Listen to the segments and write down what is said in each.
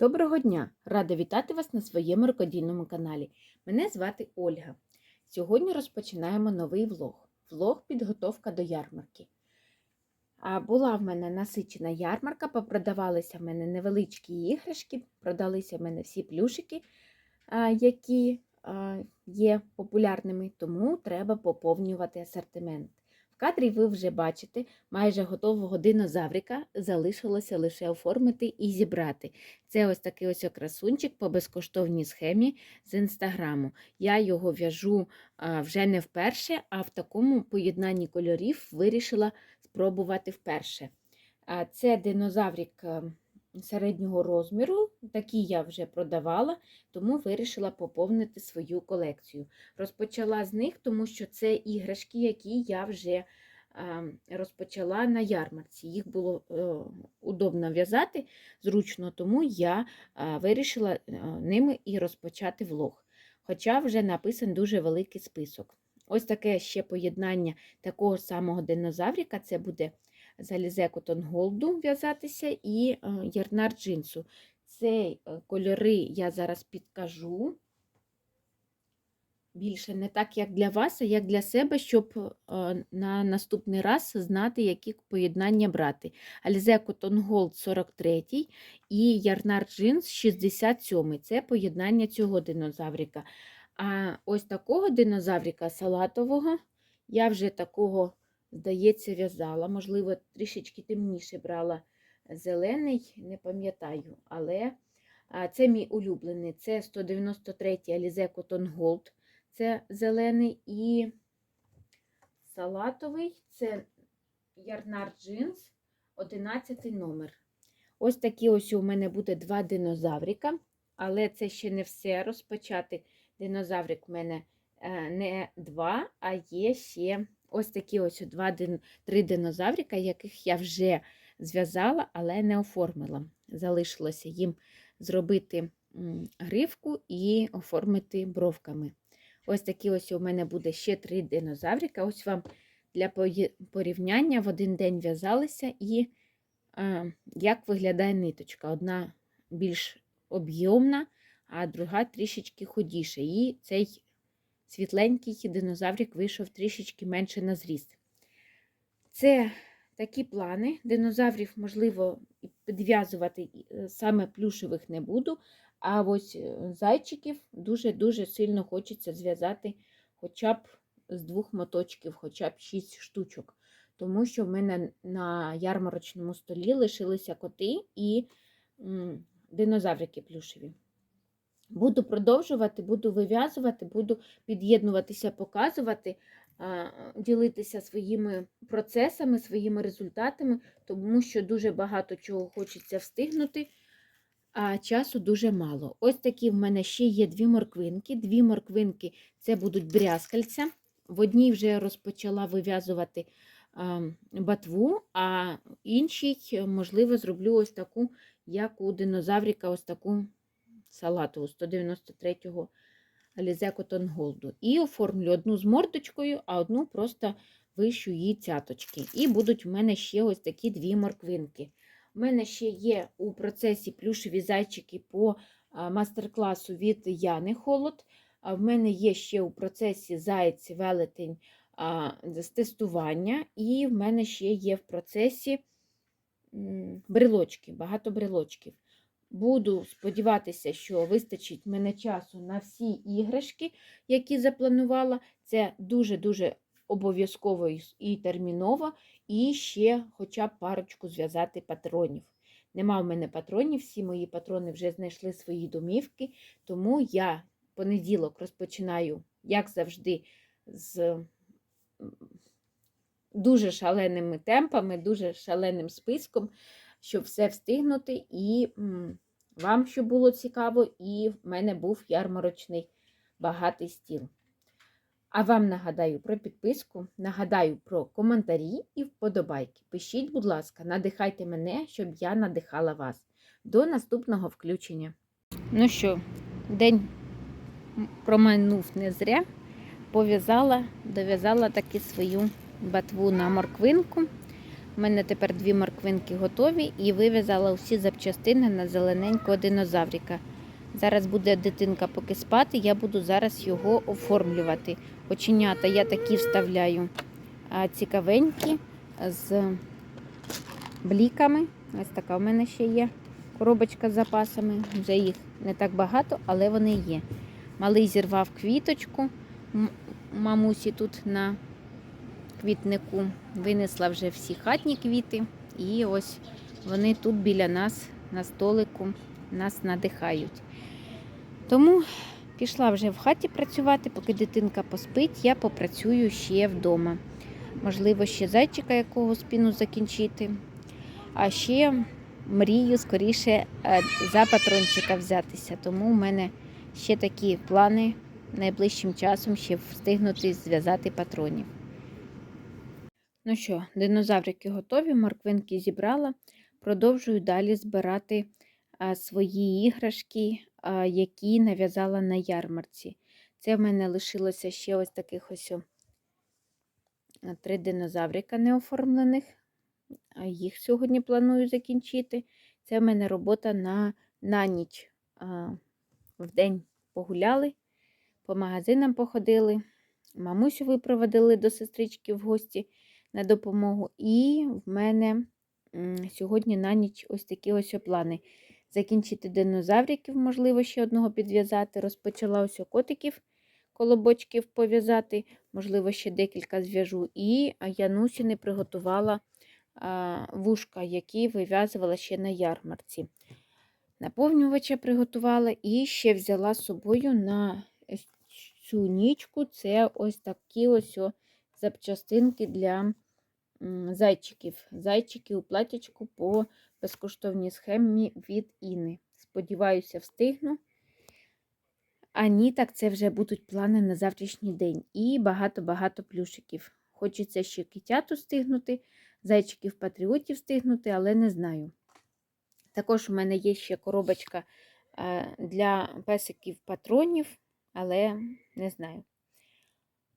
Доброго дня! Рада вітати вас на своєму рукодільному каналі. Мене звати Ольга. Сьогодні розпочинаємо новий влог. Влог підготовка до ярмарки. А була в мене насичена ярмарка, попродавалися в мене невеличкі іграшки, продалися в мене всі плюшики, які є популярними, тому треба поповнювати асортимент. Кадрі ви вже бачите, майже готового динозаврика залишилося лише оформити і зібрати. Це ось такий ось красунчик по безкоштовній схемі з інстаграму. Я його в'яжу вже не вперше, а в такому поєднанні кольорів вирішила спробувати вперше. Це динозаврик е, середнього розміру, такий я вже продавала, тому вирішила поповнити свою колекцію. Розпочала з них, тому що це іграшки, які я вже розпочала на ярмарці. Їх було е, удобно в'язати, зручно, тому я вирішила е, ними і розпочати влог. Хоча вже написан дуже великий список. Ось таке ще поєднання такого самого динозаврика це буде з Alize Cotton в'язатися і е, ярнар джинсу. Цей е, кольори я зараз підкажу. Більше не так, як для вас, а як для себе, щоб е, на наступний раз знати, які поєднання брати. Alize Cotton Gold 43 і Ярнар Джинс 67 це поєднання цього динозаврика. А ось такого динозаврика салатового я вже такого, здається, в'язала. Можливо, трішечки темніше брала зелений, не пам'ятаю, але це мій улюблений. Це 193 Alize Cotton Gold. Це зелений і салатовий це Ярнар Джинс, 11 номер. Ось такі ось у мене буде два динозаврика, але це ще не все розпочати. Динозаврик в мене е, не два, а є ще ось такі ось два, три динозаврика, яких я вже зв'язала, але не оформила. Залишилося їм зробити гривку і оформити бровками. Ось такі ось у мене буде ще три динозаврика. Ось вам для порівняння в один день в'язалися і а, як виглядає ниточка. Одна більш об'ємна, а друга трішечки худіша. І цей світленький динозаврик вийшов трішечки менше на зріст. Це такі плани. Динозаврів, можливо, підв'язувати е, саме плюшевих не буду. А ось е, зайчиків дуже-дуже сильно хочеться зв'язати хоча б з двох моточків, хоча б шість штучок. Тому що в мене на ярмарочному столі лишилися коти і динозаврики плюшеві. Буду продовжувати, буду вив'язувати, буду під'єднуватися, показувати, ділитися своїми процесами, своїми результатами, тому що дуже багато чого хочеться встигнути а часу дуже мало. Ось такі в мене ще є дві морквинки. Дві морквинки це будуть брязкальця. В одній вже розпочала вив'язувати батву, а іншій, можливо, зроблю ось таку, як у динозаврика, ось таку салату 193-го Alize Gold. І оформлю одну з мордочкою, а одну просто вищу її цяточки. І будуть в мене ще ось такі дві морквинки. У мене ще є у процесі плюшеві зайчики по мастер-класу від Яни Холод. В мене є ще у процесі зайць велетень з тестування, і в мене ще є в процесі брелочки, багато брелочків. Буду сподіватися, що вистачить мене часу на всі іграшки, які запланувала. Це дуже-дуже обов'язково і терміново, і ще хоча б парочку зв'язати патронів. Нема в мене патронів, всі мої патрони вже знайшли свої домівки, тому я понеділок розпочинаю, як завжди, з дуже шаленими темпами, дуже шаленим списком, щоб все встигнути, і вам щоб було цікаво, і в мене був ярмарочний багатий стіл. А вам нагадаю про підписку, нагадаю про коментарі і вподобайки. Пишіть, будь ласка, надихайте мене, щоб я надихала вас. До наступного включення. Ну що, день промайнув не зря, пов'язала, дов'язала таки свою батву на морквинку. У мене тепер дві морквинки готові і вив'язала всі запчастини на зелененького динозаврика. Зараз буде дитинка поки спати, я буду зараз його оформлювати. Оченята я такі вставляю цікавенькі з бліками. Ось така в мене ще є коробочка з запасами. Вже їх не так багато, але вони є. Малий зірвав квіточку мамусі тут на квітнику. Винесла вже всі хатні квіти. І ось вони тут біля нас на столику нас надихають. Тому пішла вже в хаті працювати, поки дитинка поспить, я попрацюю ще вдома. Можливо, ще зайчика якого спіну закінчити. А ще мрію скоріше е, за патрончика взятися. Тому в мене ще такі плани найближчим часом ще встигнути зв'язати патронів. Ну що, динозаврики готові, морквинки зібрала. Продовжую далі збирати свої іграшки, які нав'язала на ярмарці. Це в мене лишилося ще ось таких ось три динозаврика неоформлених. Їх сьогодні планую закінчити. Це в мене робота на, на ніч. В день погуляли, по магазинам походили, мамусю випроводили до сестрички в гості на допомогу. І в мене сьогодні на ніч ось такі ось плани. Закінчити динозавриків, можливо, ще одного підв'язати. Розпочала ось котиків, колобочків пов'язати, можливо, ще декілька зв'яжу. І Янусі не приготувала вушка, які вив'язувала ще на ярмарці. Наповнювача приготувала і ще взяла з собою на цю нічку. Це ось такі ось запчастинки для зайчиків. Зайчики у платячку по безкоштовній схемі від Іни. Сподіваюся, встигну. А ні, так це вже будуть плани на завтрашній день. І багато-багато плюшиків. Хочеться ще китяту встигнути, зайчиків патріотів встигнути, але не знаю. Також у мене є ще коробочка е, для песиків патронів, але не знаю.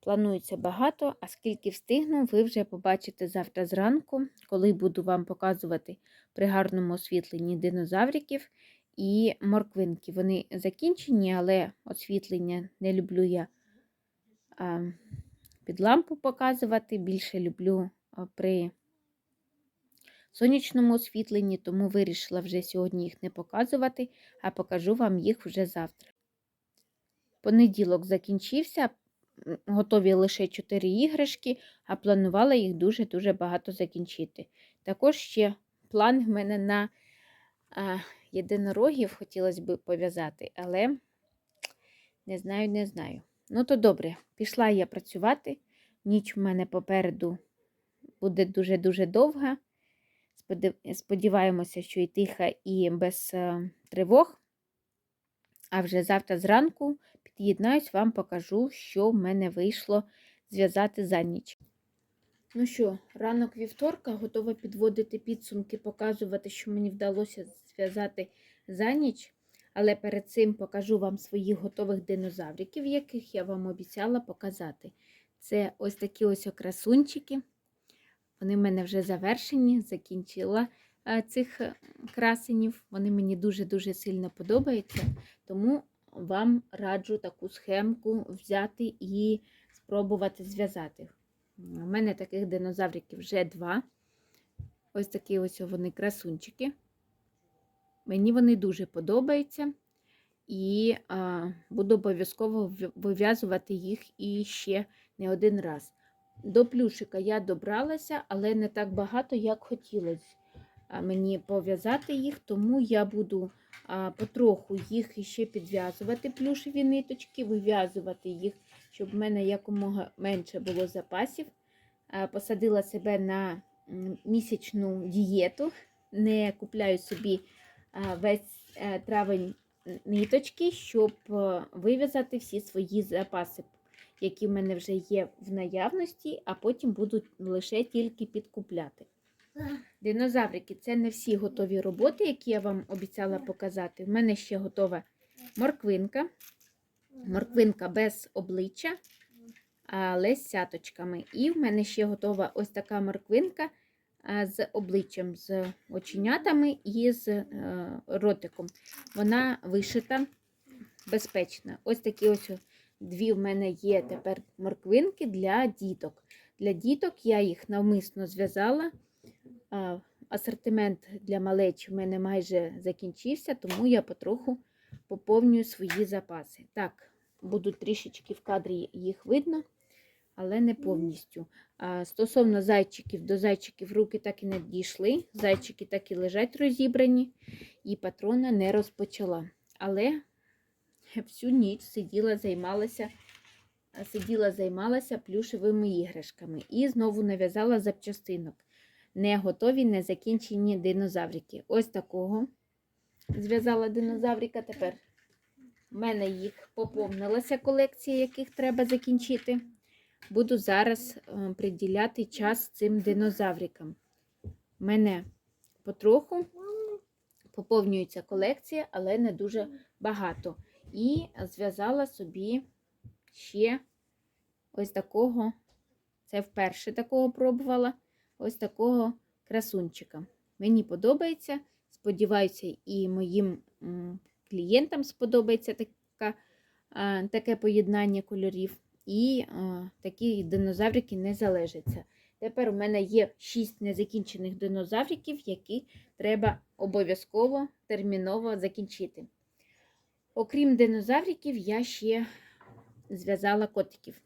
Планується багато, а скільки встигну, ви вже побачите завтра зранку, коли буду вам показувати при гарному освітленні динозавриків і морквинки. Вони закінчені, але освітлення не люблю я а, під лампу показувати. Більше люблю при сонячному освітленні, тому вирішила вже сьогодні їх не показувати, а покажу вам їх вже завтра. Понеділок закінчився, готові лише 4 іграшки, а планувала їх дуже-дуже багато закінчити. Також ще план в мене на а, єдинорогів хотілося б пов'язати, але не знаю, не знаю. Ну, то добре, пішла я працювати. Ніч в мене попереду буде дуже-дуже довга. Сподіваємося, що і тиха, і без е, тривог. А вже завтра зранку під'єднаюсь, вам покажу, що в мене вийшло зв'язати за ніч. Ну що, ранок вівторка, готова підводити підсумки, показувати, що мені вдалося зв'язати за ніч. Але перед цим покажу вам своїх готових динозавриків, яких я вам обіцяла показати. Це ось такі ось окрасунчики. Вони в мене вже завершені, закінчила е, цих е, красенів. Вони мені дуже-дуже сильно подобаються, тому вам раджу таку схемку взяти і спробувати зв'язати. У мене таких динозавриків вже два. Ось такі ось вони красунчики. Мені вони дуже подобаються. І а, буду обов'язково вив'язувати їх і ще не один раз. До плюшика я добралася, але не так багато, як хотілося мені пов'язати їх, тому я буду потроху їх ще підв'язувати, плюшеві ниточки, вив'язувати їх, щоб в мене якомога менше було запасів. Посадила себе на місячну дієту, не купляю собі весь е, травень ниточки, щоб е, вив'язати всі свої запаси які в мене вже є в наявності, а потім будуть лише тільки підкупляти. Динозаврики це не всі готові роботи, які я вам обіцяла показати. В мене ще готова морквинка. Морквинка без обличчя, але з сяточками. І в мене ще готова ось така морквинка з обличчям, з оченятами і з е, ротиком. Вона вишита безпечна. Ось такі ось дві в мене є тепер морквинки для діток. Для діток я їх навмисно зв'язала. Асортимент для малечі в мене майже закінчився, тому я потроху поповнюю свої запаси. Так, будуть трішечки в кадрі їх видно, але не повністю. А стосовно зайчиків, до зайчиків руки так і не дійшли. Зайчики так і лежать розібрані, і патрона не розпочала. Але всю ніч сиділа, займалася, сиділа, займалася плюшевими іграшками і знову нав'язала запчастинок. Не готові, не закінчені динозаврики. Ось такого зв'язала динозаврика. Тепер в мене їх поповнилася колекція, яких треба закінчити. Буду зараз е, приділяти час цим динозаврикам. У мене потроху поповнюється колекція, але не дуже багато. І зв'язала собі ще ось такого, це вперше такого пробувала, ось такого красунчика. Мені подобається. Сподіваюся, і моїм клієнтам сподобається така, таке поєднання кольорів. І такі динозаврики не залежаться. Тепер у мене є 6 незакінчених динозавриків, які треба обов'язково терміново закінчити. Окрім динозавриків, я ще зв'язала котиків.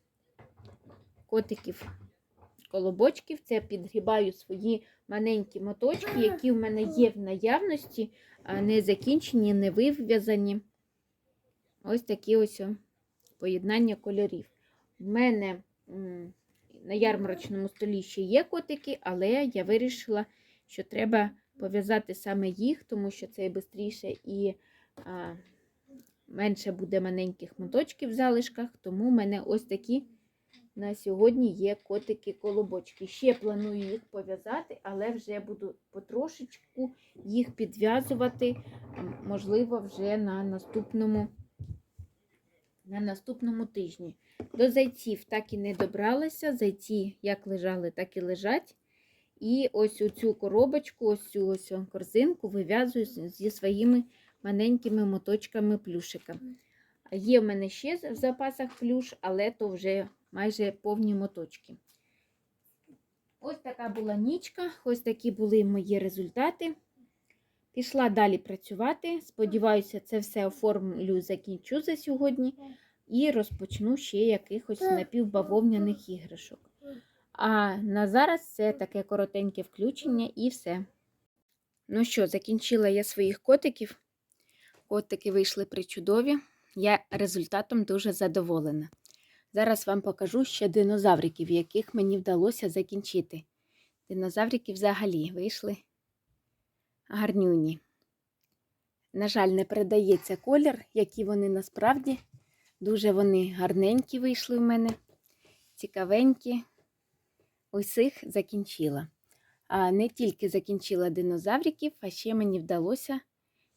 Котиків колобочків. Це підгрібаю свої маленькі моточки, які в мене є в наявності, не закінчені, не вив'язані. Ось такі ось поєднання кольорів. В мене на ярмарочному столі ще є котики, але я вирішила, що треба пов'язати саме їх, тому що це швидше і менше буде маленьких моточків в залишках, тому в мене ось такі на сьогодні є котики-колобочки. Ще планую їх пов'язати, але вже буду потрошечку їх підв'язувати, можливо, вже на наступному, на наступному тижні. До зайців так і не добралася. Зайці як лежали, так і лежать. І ось цю коробочку, ось цю ось корзинку вив'язую зі своїми маленькими моточками плюшика. Є в мене ще в запасах плюш, але то вже майже повні моточки. Ось така була нічка, ось такі були мої результати. Пішла далі працювати. Сподіваюся, це все оформлю, закінчу за сьогодні і розпочну ще якихось напівбавовняних іграшок. А на зараз це таке коротеньке включення і все. Ну що, закінчила я своїх котиків. Котики вийшли причудові. Я результатом дуже задоволена. Зараз вам покажу ще динозавриків, яких мені вдалося закінчити. Динозаврики взагалі вийшли гарнюні. На жаль, не передається колір, які вони насправді. Дуже вони гарненькі вийшли в мене, цікавенькі. Усіх закінчила. А не тільки закінчила динозавриків, а ще мені вдалося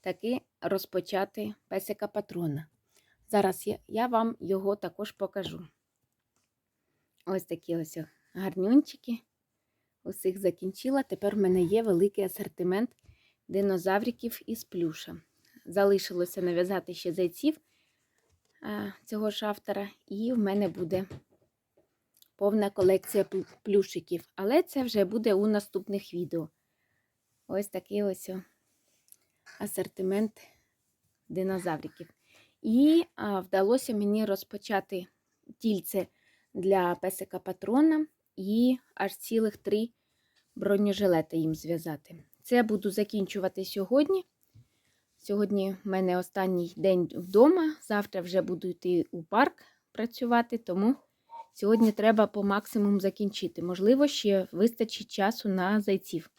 таки розпочати песика патрона. Зараз я, я вам його також покажу. Ось такі ось гарнюнчики. Усіх закінчила. Тепер в мене є великий асортимент динозавриків із плюша. Залишилося нав'язати ще зайців цього ж автора, і в мене буде повна колекція плюшиків. Але це вже буде у наступних відео. Ось такий ось асортимент динозавриків. І вдалося мені розпочати тільце для песика патрона і аж цілих три бронежилети їм зв'язати. Це буду закінчувати сьогодні. Сьогодні в мене останній день вдома. Завтра вже буду йти у парк працювати, тому сьогодні треба по максимуму закінчити. Можливо, ще вистачить часу на зайців.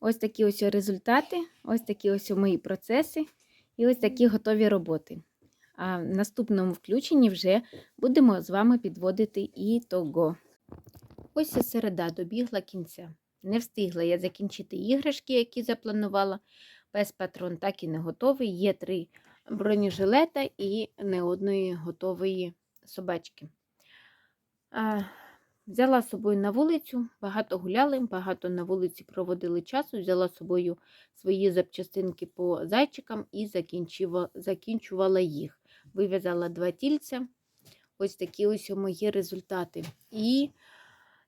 Ось такі ось результати, ось такі ось мої процеси і ось такі готові роботи. А в наступному включенні вже будемо з вами підводити ітого. Ось і середа добігла кінця. Не встигла я закінчити іграшки, які запланувала. Пес патрон так і не готовий. Є три бронежилета і не одної готової собачки. А, Взяла з собою на вулицю, багато гуляли, багато на вулиці проводили часу, взяла з собою свої запчастинки по зайчикам і закінчувала їх. Вив'язала два тільця. Ось такі ось мої результати. І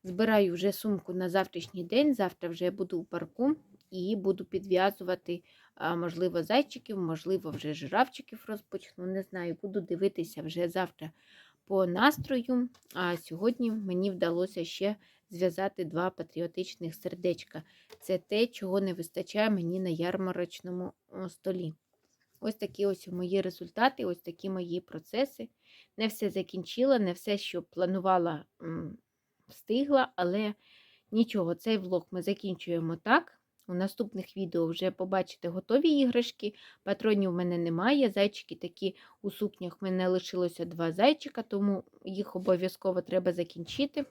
збираю вже сумку на завтрашній день. Завтра вже я буду у парку і буду підв'язувати, можливо, зайчиків, можливо, вже жирафчиків розпочну. Не знаю, буду дивитися вже завтра по настрою. А сьогодні мені вдалося ще зв'язати два патріотичних сердечка. Це те, чого не вистачає мені на ярмарочному столі. Ось такі ось мої результати, ось такі мої процеси. Не все закінчила, не все, що планувала, встигла, але нічого, цей влог ми закінчуємо так. У наступних відео вже побачите готові іграшки. Патронів в мене немає. Зайчики такі у сукнях в мене лишилося два зайчика, тому їх обов'язково треба закінчити.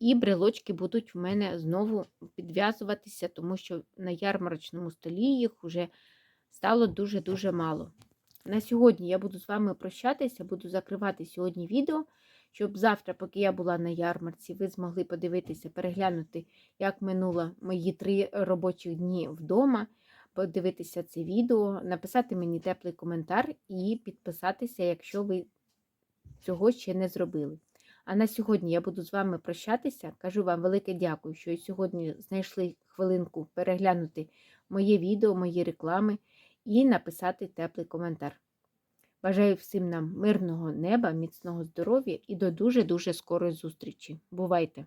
І брелочки будуть в мене знову підв'язуватися, тому що на ярмарочному столі їх вже стало дуже-дуже мало. На сьогодні я буду з вами прощатися, буду закривати сьогодні відео, щоб завтра, поки я була на ярмарці, ви змогли подивитися, переглянути, як минуло мої три робочі дні вдома, подивитися це відео, написати мені теплий коментар і підписатися, якщо ви цього ще не зробили. А на сьогодні я буду з вами прощатися. Кажу вам велике дякую, що сьогодні знайшли хвилинку переглянути моє відео, мої реклами і написати теплий коментар. Бажаю всім нам мирного неба, міцного здоров'я і до дуже-дуже скорої зустрічі. Бувайте!